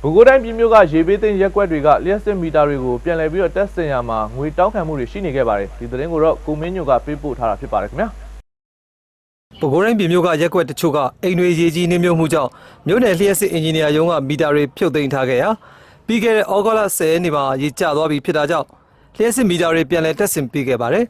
။ဘကိုးတိုင်းပြည်မြို့ကရေဘေးသိမ်းရက်ကွက်တွေကလျှက်စစ်မီတာတွေကိုပြန်လည်ပြီးတော့တက်ဆင်ရမှာငွေတောင်းခံမှုတွေရှိနေခဲ့ပါတယ်။ဒီသတင်းကိုတော့ကိုမင်းညိုကပေးပို့ထားတာဖြစ်ပါတယ်ခင်ဗျာ။ပဲခူးတိုင်းပြည်မြို့ကရက်ကွက်တချို့ကအိမ်တွေရေကြီးနှင်းမြုပ်မှုကြောင့်မြို့နယ်လျှက်စစ်အင်ဂျင်နီယာရုံးကမီတာတွေဖြုတ်သိမ်းထားခဲ့ရာပြီးခဲ့တဲ့ဩဂုတ်လ10ရက်နေ့မှာရေကျသွားပြီဖြစ်တာကြောင့်လျှက်စစ်မီတာတွေပြန်လည်တက်ဆင်ပေးခဲ့ပါတယ်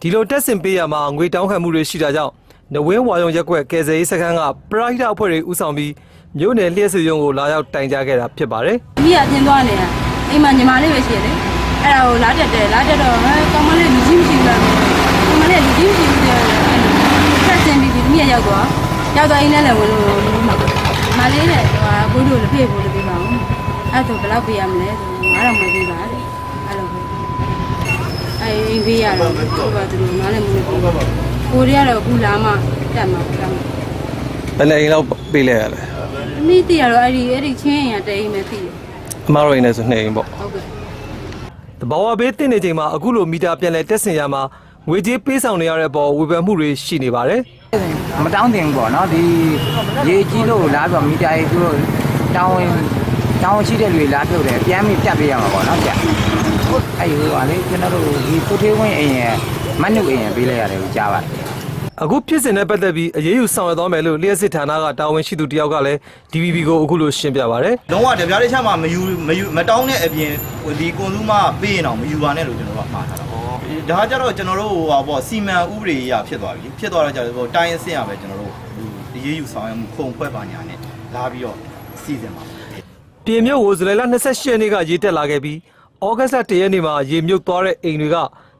ဒီလိုတက်ဆင်ပေးရမှာငွေတောင်းခံမှုတွေရှိတာကြောင့် နဝင်းဝါယုံရက်ကွက်ကယ်ဆယ်ရေးစခန်းကပရိုက်တာအဖွဲ့တွေဦးဆောင်ပြီးမြို့နယ်လျှက်စစ်ရုံးကိုလာရောက်တိုင်ကြားခဲ့တာဖြစ်ပါတယ်။မိကအတင်းသွားနေတာ။အိမ်မှာညီမလေးပဲရှိရတယ်။အဲ့ဒါကိုလာတက်တယ်လာတက်တော့ဟဲကောင်မလေးလူကြီးမရှိဘူးလား။ကောင်မလေးလူကြီးမရှိဘူးတဲ့။ဆက်စင်ပြီးပြီးမိကရောက်သွား။ရောက်သွားအိမ်နဲ့လည်းဝင်လို့မလေးတဲ့ဟိုဘိုးတို့လည်းပြေဖို့လည်းပြေပါအောင်။အဲ့ဒါဘယ်လောက်ပေးရမလဲဆို9000မပေးပါတဲ့။အဲ့လိုပဲ။အဲ့အိမ်ပေးရတော့ဒီပါသူတို့နားလည်းမလို့ပေးပါ။ ကိုရီးယားတော့အခုလာမှတက်မှာတက်မှာဘယ်နဲ့အိမ်လောက်ပေးလဲရလဲ။အနည်းတရတော့အဲ့ဒီအဲ့ဒီချင်းရင်တဲအိမ်ပဲသိတယ်အမားတို့အိမ်နဲ့ဆိုနှစ်အိမ်ပေါ့။ဟုတ်ကဲ့။တဘာဝဘေးတင်နေချိန်မှာအခုလိုမီတာပြန်လည်တက်ဆင်ရမှာငွေကြေးပေးဆောင်နေရတဲ့အပေါ်ဝေဖန်မှုတွေရှိနေပါတယ်မတောင်းတင်ဘူးပေါ့နော်ဒီရေကြီးလို့လာပြီးတော့မီတာကြီးသူတို့တောင်းဝင်တောင်းဝင်ရှိတဲ့လူတွေလာပြုတ်တယ်ပြန်ပြီးပြတ်ပေးရမှာပေါ့နော်ပြတ်အဲ့ဒီဟိုကလေကျွန်တော်တို့ဒီကိုထေးဝင်းအိမ်ရဲ့ မနုအိမ်ရဲ့ပေးလိုက်ရတယ်ကိုကြားပါတယ်အခုဖြစ်စဉ်နဲ့ပတ်သက်ပြီးအရေးယူဆောင်ရွက်သွားမယ်လို့လျှက်စစ်ဌာနကတာဝန်ရှိသူတယောက်ကလည်း DVB ကိုအခုလိုရှင်းပြပါတယ်လုံးဝတပြားတစ်ချက်မှမယူမယူမတောင်းတဲ့အပြင်ဟိုဒီကွန်စုမပေးရင်တော့မယူပါနဲ့လို့ကျွန်တော်တို့ကမှားထားတာပေါ့ဒါကကြတော့ကျွန်တော်တို့ဟိုပါပေါ့စီမံဥပဒေအရဖြစ်သွားပြီဖြစ်သွားတော့ကြတော့တိုင်းအဆင့်ရပဲကျွန်တော်တို့ဒီရေးယူဆောင်ရမှုခုံဖွဲ့ပါညာနဲ့လာပြီးတော့စီစဉ်ပါ။ပြင်မြုပ်ကိုဇူလိုင်လ28ရက်နေ့ကရေတက်လာခဲ့ပြီးဩဂတ်စ်လ1ရက်နေ့မှာရေမြုပ်သွားတဲ့အိမ်တွေက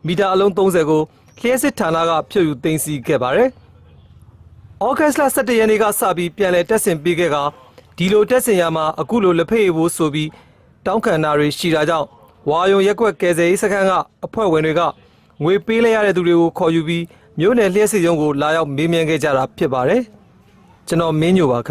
မီတာအလုံး30ကိုလျှက်စစ်ဌာနကဖြုတ်ယူသိမ်းဆည်းခဲ့ပါတယ်။ဩဂတ်စ်လ17ရက်နေ့ကစပြီးပြန်လည်တက်ဆင်ပေးခဲ့ကဒီလိုတက်ဆင်ရမှာအခုလိုလက်ဖက်ရည်ဖို့ဆိုပြီးတောင်းခံတာတွေရှိတာကြောင့်ဝါယုံရက်ကွက်ကယ်ဆယ်ရေးစခန်းကအဖွဲ့ဝင်တွေကငွေပေးလိုက်ရတဲ့သူတွေကိုခေါ်ယူပြီးမြို့နယ်လျှက်စစ်ရုံးကိုလာရောက်မေးမြန်းခဲ့ကြတာဖြစ်ပါတယ်။ကျွန်တော်မင်းညိုပါခင်ဗျ